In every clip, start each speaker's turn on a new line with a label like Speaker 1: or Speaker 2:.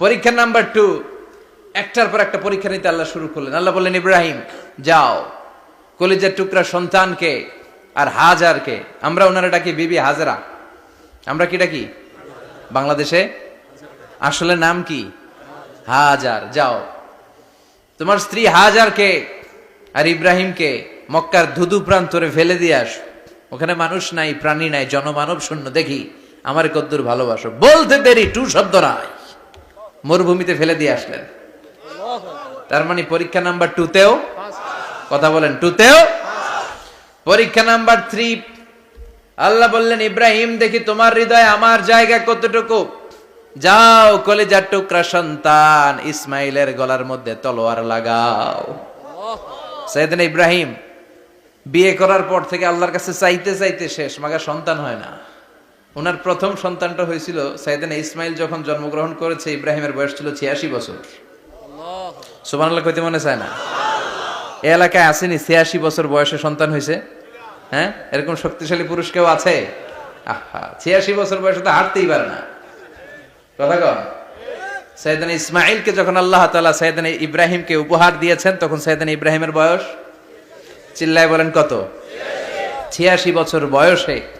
Speaker 1: পরীক্ষা number two. একটার পর একটা পরীক্ষা নিতে আল্লাহ শুরু করলেন। আল্লাহ বললেন, ইব্রাহিম, যাও। কলিজার টুকরা সন্তানকে আর হাজারকে। আমরা ওনারা ডাকি বিবি হাজারা। আমরা কি ডাকি? বাংলাদেশে? আসলে নাম কি? হাজার। যাও। তোমার স্ত্রী হাজারকে আর ইব্রাহিমকে মক্কার ধুধু প্রান্তরে ফেলে দিয়ে আস। ওখানে মানুষ নাই, প্রাণী নাই, জনমানব শূন্য। দেখি, আমার কদ্দুর ভালোবাসো। বলতে দেরি, টু শব্দ নাই। মরুভূমিতে ফেলে দিয়ে আসলেন। তার মানে পরীক্ষা নাম্বার টুতেও কথা বলেন টুতেও পরীক্ষা নাম্বার থ্রি আল্লাহ বললেন, ইব্রাহিম, দেখি তোমার হৃদয়ে আমার জায়গা কতটুকু? যাও, কলেজার টুকরা সন্তান, ইসমাইলের গলার মধ্যে তলোয়ার লাগাও। সাইদিন ইব্রাহিম, বিয়ে করার পর থেকে আল্লাহর কাছে চাইতে চাইতে শেষ, মাগা সন্তান হয় না। ওনার প্রথম সন্তানটা হয়েছিল সাইদিন ইসমাইল যখন জন্মগ্রহণ করেছে ইব্রাহিমের বয়স ছিল ছিয়াশি বছর। সুবান আল্লাহ কইতে মনে চায় না? এ এলাকায় আসেনি ছিয়াশি বছর বয়সে সন্তান হয়েছে। হ্যাঁ? এরকম শক্তিশালী পুরুষ কেউ আছে? আহা ছিয়াশি বছর বয়সে তো হাঁটতেই পারে না। কথা কন। সৈয়দান ইসমাইলকে যখন আল্লাহ তালা সৈয়দান ইব্রাহিমকে উপহার দিয়েছেন তখন সৈয়দান ইব্রাহিমের বয়স? চিল্লায় বলেন কত? ছিয়াশি বছর বয়সে।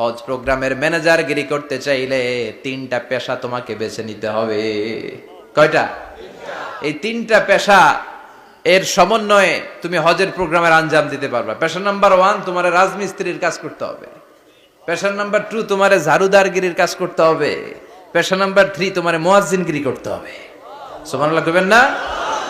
Speaker 1: হজ প্রোগ্রামের ম্যানেজার গিরি করতে চাইলে তিনটা পেশা তোমাকে বেছে নিতে হবে। কয়টা? এই তিনটা পেশা এর সমন্বয়ে তুমি হজের প্রোগ্রামের আঞ্জাম দিতে পারবা। পেশা নাম্বার ওয়ান, তোমার রাজমিস্ত্রির কাজ করতে হবে। পেশা নাম্বার টু, তোমার ঝাড়ুদারগিরির কাজ করতে হবে। পেশা নাম্বার থ্রি, তোমার মোয়াজিনগিরি করতে হবে। সুবহানাল্লাহ কইবেন না?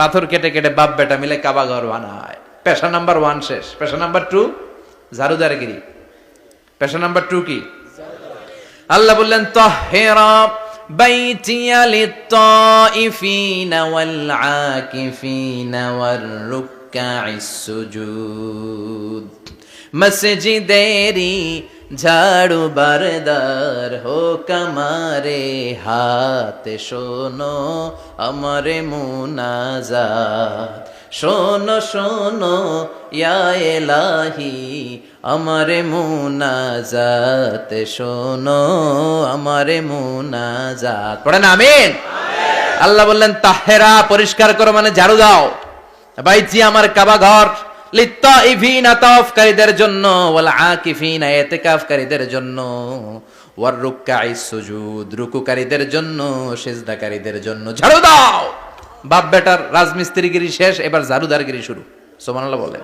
Speaker 1: পাথর কেটে কেটে বাপ বেটা মিলে কাবা ঘর বানায়। পেশা নাম্বার ওয়ান শেষ। পেশা নাম্বার টু ঝাড়ুদারগিরি। পেশা নাম্বার টু কি? আল্লাহ বললেন, তহেরা মসজিদেরি ঝাড়ু বারদার হো কামারে হাত, শোনো আমারে মুনাজাত। শোনো শোনো, ইয়া এলাহি, আমারে মুনাজাত। শোনো আমারে মুনাজাত। পড়েন, আমিন। আল্লাহ বললেন, তাহেরা পরিষ্কার করো মানে ঝাড়ু দাও। বাইচি আমার কাবা ঘর লিত্তাইফিনা তাওয়াফকারীদের জন্য ওয়াল জন্য রুকুকারীদের জন্য, সিজদাকারীদের জন্য। ঝাড়ু দাও! বাপ বেটার রাজমিস্ত্রিগিরি শেষ, এবার ঝাড়ুদারগিরি শুরু। সুবহানাল্লাহ বলেন।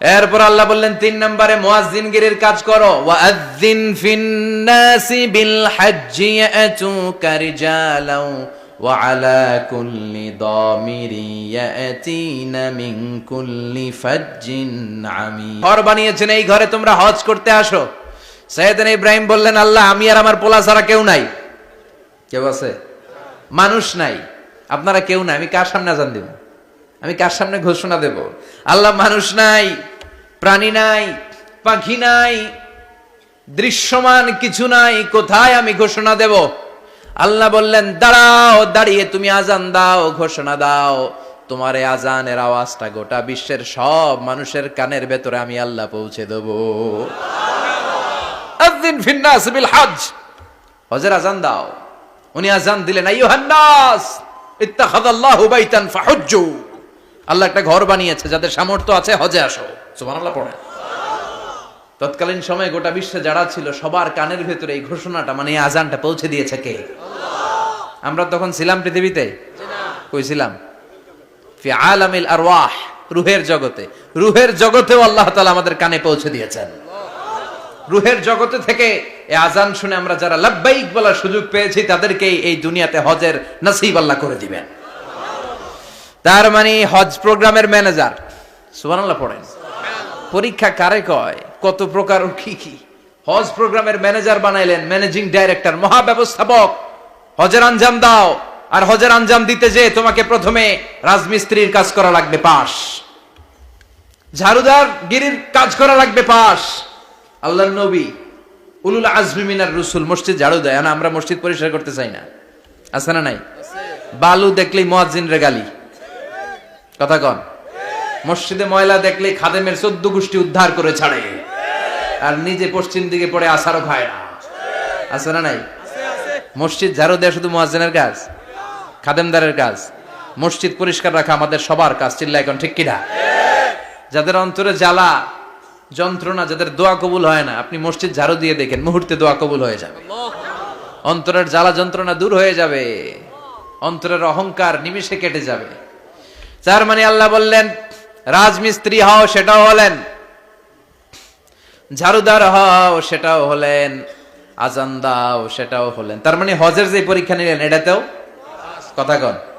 Speaker 1: এরপর আল্লাহ বললেন, তিন নম্বরে মুয়াজ্জিনগিরির কাজ করো। ওয়াজ্জিন ফিন্নাসি বিল হজ্জি ইয়াতুকা وعلى كل ضامر يأتين من كل فج عميق ঘর বানিয়েছেন এই ঘরে তোমরা হজ করতে আসো সৈয়দনা ইব্রাহিম বললেন আল্লাহ আমি আর আমার পোলা ছাড়া কেউ নাই কেউ আছে মানুষ নাই আপনারা কেউ নাই আমি কার সামনে আজান দেব আমি কার সামনে ঘোষণা দেব আল্লাহ মানুষ নাই প্রাণী নাই পাখি নাই দৃশ্যমান কিছু নাই কোথায় আমি ঘোষণা দেব আল্লাহ বললেন দাঁড়াও দাঁড়িয়ে তুমি আজান দাও ঘোষণা দাও। তোমার এই আজানের আওয়াজটা গোটা বিশ্বের সব মানুষের কানের ভেতরে আমি আল্লাহ পৌঁছে দেব। আযিন ফিন্নাস বিল হজ হজের আজান দাও। উনি আজান দিলেন বাইতান ফাহুজ্জু। আল্লাহ একটা ঘর বানিয়েছে যাদের সামর্থ্য আছে হজে আসো। সুবহানাল্লাহ পড়ে তৎকালীন সময়ে গোটা বিশ্বে যারা ছিল, সবার কানের ভেতরে এই ঘোষণাটা মানে আজানটা পৌঁছে দিয়েছে কে? আমরা তখন ছিলাম পৃথিবীতে? কই ছিলাম? ফি আলামিল আরওয়াহ, রুহের জগতে। রুহের জগতেও আল্লাহ আমাদের কানে পৌঁছে দিয়েছেন। রুহের জগতে থেকে এই আজান শুনে আমরা যারা লাব্বাইক বলার সুযোগ পেয়েছি তাদেরকে এই দুনিয়াতে হজের নসিব আল্লাহ করে দিবেন। তার মানে হজ প্রোগ্রামের ম্যানেজার পড়েন। পরীক্ষা কারে কয়? কত প্রকার কি কি। হজ প্রোগ্রামের ম্যানেজার বানাইলেন, ম্যানেজিং ডাইরেক্টর, মহাব্যবস্থাপক। হজের আঞ্জাম দাও, আর হজের আঞ্জাম দিতে যে তোমাকে প্রথমে রাজমিস্ত্রির কাজ করা লাগবে পাশ। ঝাড়ুদার গিরির কাজ করা লাগবে পাশ। আল্লাহ নবী উলুল আজমি মিনার রসুল, মসজিদ ঝাড়ু দেয় না আমরা মসজিদ পরিষ্কার করতে চাই না। আছে না নাই? বালু দেখলেই মোয়াজ্জিন রে গালি। কথা কন। মসজিদে ময়লা দেখলে খাদেমের চোদ্দ গোষ্ঠী উদ্ধার করে ছাড়ে। আর নিজে পশ্চিম দিকে পড়ে আসারও খায় না। আছে না নাই? মসজিদ ঝাড়ু দেওয়া শুধু মোয়াজ্জিনের কাজ? খাদেমদারের কাজ? মসজিদ পরিষ্কার রাখা আমাদের সবার কাজ চিল্লা এখন ঠিক কিনা? যাদের অন্তরে জ্বালা, যন্ত্রণা, যাদের দোয়া কবুল হয় না, আপনি মসজিদ ঝাড়ু দিয়ে দেখেন, মুহূর্তে দোয়া কবুল হয়ে যাবে। অন্তরের জ্বালা, যন্ত্রণা দূর হয়ে যাবে। অন্তরের অহংকার নিমিষে কেটে যাবে। তার মানে আল্লাহ বললেন, রাজমিস্ত্রি হও, সেটাও হলেন ঝাড়ুদার হও সেটাও হলেন, আজান দাও, সেটাও হলেন। তার মানে হজের যে পরীক্ষা নিলেন, এটাতেও? কথা কন।